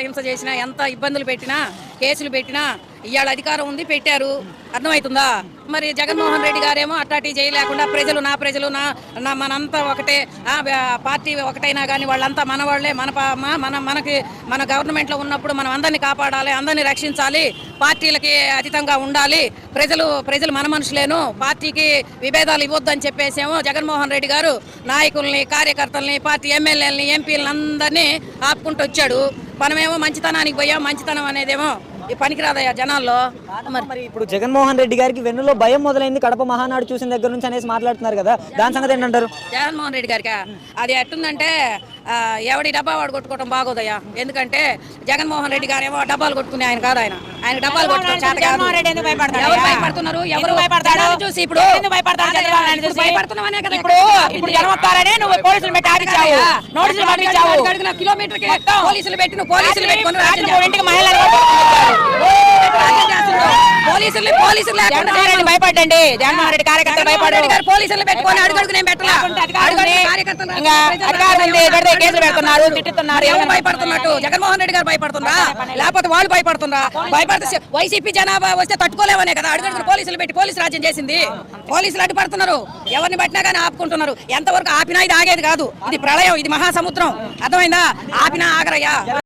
హింస చేసినా ఎంత ఇబ్బందులు పెట్టినా కేసులు పెట్టినా ఇవాళ అధికారం ఉంది పెట్టారు. అర్థమవుతుందా? మరి జగన్మోహన్ రెడ్డి గారేమో అట్టాటి చేయలేకుండా ప్రజలు నా ప్రజలు నా నా మనంతా ఒకటే ఆ, పార్టీ ఒకటైనా కానీ వాళ్ళంతా మన వాళ్ళే మన మన మనకి మన గవర్నమెంట్లో ఉన్నప్పుడు మనం అందరినీ కాపాడాలి అందరినీ రక్షించాలి పార్టీలకి అతీతంగా ఉండాలి. ప్రజలు ప్రజలు మన మనుషులేను పార్టీకి విభేదాలు ఇవ్వద్దని చెప్పేసేమో జగన్మోహన్ రెడ్డి గారు నాయకుల్ని కార్యకర్తల్ని పార్టీ ఎమ్మెల్యేలని ఎంపీలని అందరినీ ఆపుకుంటూ వచ్చాడు మనమేమో మంచితనానికి పోయాం మంచితనం అనేదేమో ఈ పనికిరాదయ్యా జనాల్లో. మరి ఇప్పుడు జగన్మోహన్ రెడ్డి గారికి వెన్నులో భయం మొదలైంది కడప మహానాడు చూసిన దగ్గర నుంచి అనేసి మాట్లాడుతున్నారు కదా దాని సంగతి ఏంటంటారు? జగన్మోహన్ రెడ్డి గారికి? అది ఎట్టుందంటే ఎవడి డబ్బా వాడు కొట్టుకోవడం బాగోదయ్యా. ఎందుకంటే జగన్మోహన్ రెడ్డి గారేమో డబ్బాలు కొట్టుకునే ఆయన కాదు ఆయన. ఆయన డబ్బాలు కొట్టుకోవడం భయపడుతున్నారు ఎవరు భయపడతాడు? చూసి ఇప్పుడు? భయపడుతున్నామనే కదా ఇప్పుడు ఇప్పుడు జనం వస్తారని నువ్వు పోలీసులు పెట్టి ఆపించావు నోటీసులు పంపించావు పోలీసులు పెట్టి నువ్వు పోలీసులు పెట్టుకొని మూడింటికి మహిళలు. పోలీసులు పోలీసులు భయపడండి. జగన్మోహన్ రెడ్డి కార్యకర్తలు జగన్మోహన్ భయపడు రెడ్డి గారు పోలీసులు పెట్టుకొని నేను పెట్టలా? కేసులు పెడుతున్నారు తిట్టుతున్నారు ఎవరు భయపడుతున్నట్టు? జగన్మోహన్ రెడ్డి గారు భయపడుతుందా లేకపోతే వాళ్ళు భయపడుతుందా భయపడితే వైసీపీ జనాభా వస్తే తట్టుకోలేవనే కదా? అడుగడుగు పోలీసులు పెట్టి పోలీసు రాజ్యం చేసింది. పోలీసులు అడ్డుపడుతున్నారు. ఎవరిని పట్టినా కానీ ఆపుకుంటున్నారు. ఎంతవరకు ఆపినా ఇది ఆగేది కాదు. ఇది ప్రళయం ఇది మహాసముద్రం. అర్థమైందా? ఆపినా ఆగరయ్యా.